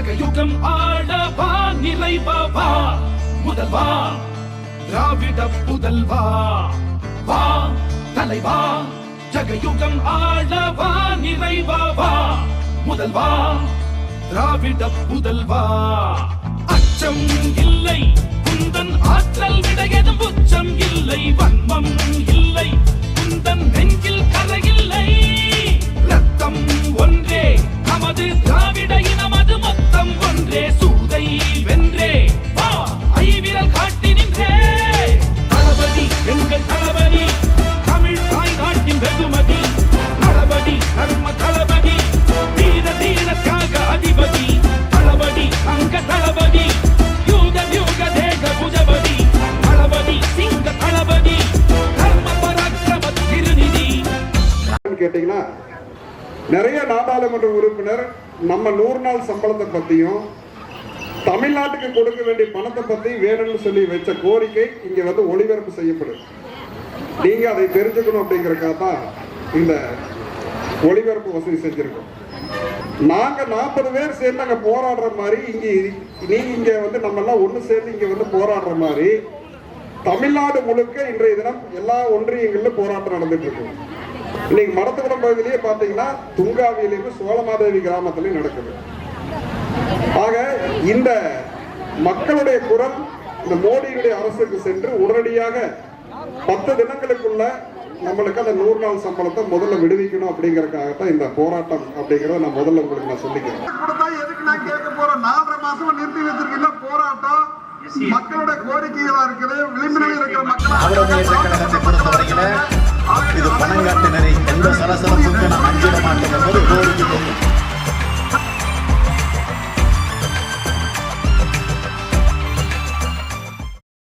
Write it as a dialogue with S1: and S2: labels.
S1: உலகயுகம் ஆடவா நிலைவா முதல்வா திராவிட புதல்வா வா தலைவா. ஜகயுகம் ஆடவா நிறைவா முதல்வா திராவிட புதல்வா. அச்சம் இல்லை குந்தன் ஆற்றல் விடைய.
S2: பார்த்தீங்கன்னா நிறைய நாடாளுமன்ற உறுப்பினர் நம்ம நூறு நாள் சம்பளத்தை பத்தியும் தமிழ்நாட்டுக்கு கொடுக்க வேண்டிய பணத்தை பத்தி வேணும்னு சொல்லி வச்ச கோரிக்கை இங்க வந்து ஒளிபரப்பு செய்யப்படுது. நீங்க அதை தெரிஞ்சுக்கணும் அப்படிங்கிறக்காக தான் இந்த ஒளிபரப்பு வசதி செஞ்சிருக்கோம். நாங்க நாற்பது பேர் சேர்ந்து அங்க போராடுற மாதிரி இங்க நீங்க இங்க வந்து நம்ம எல்லாம் ஒண்ணு சேர்ந்து இங்க வந்து போராடுற மாதிரி தமிழ்நாடு முழுக்க இன்றைய தினம் எல்லா ஒன்றியங்களிலும் போராட்டம் நடந்துட்டு இருக்கு. இன்னைக்கு மடத்துக்குளம் பகுதியிலேயே பாத்தீங்கன்னா துங்காவியிலிருந்து சோழமாதேவி கிராமத்திலையும் நடக்குது. ஆக இந்த மக்களுடைய குரல் இந்த மோடியுடைய அரசுக்கு சென்று உடனடியாக பத்து தினங்களுக்குள்ள நம்மளுக்கு அந்த நூறு நாள் சம்பளத்தை முதல்ல விடுவிக்கணும் அப்படிங்கறதுக்காகத்தான் இந்த போராட்டம் அப்படிங்கறத நான் முதல்ல உங்களுக்கு நான் சொல்லிக்கிறேன்.
S3: கொடுத்தா எதுக்கு நான் கேட்க போறேன்? நாலரை மாசமா நிறுத்தி வச்சிருக்கீங்க போராட்டம். மக்களோட கோரிக்கைகளா இருக்குது விளிம்பில் இருக்கிற
S4: திராவிட ನನಗೆ ಸಲ ಸಲ ಸುಂಕನ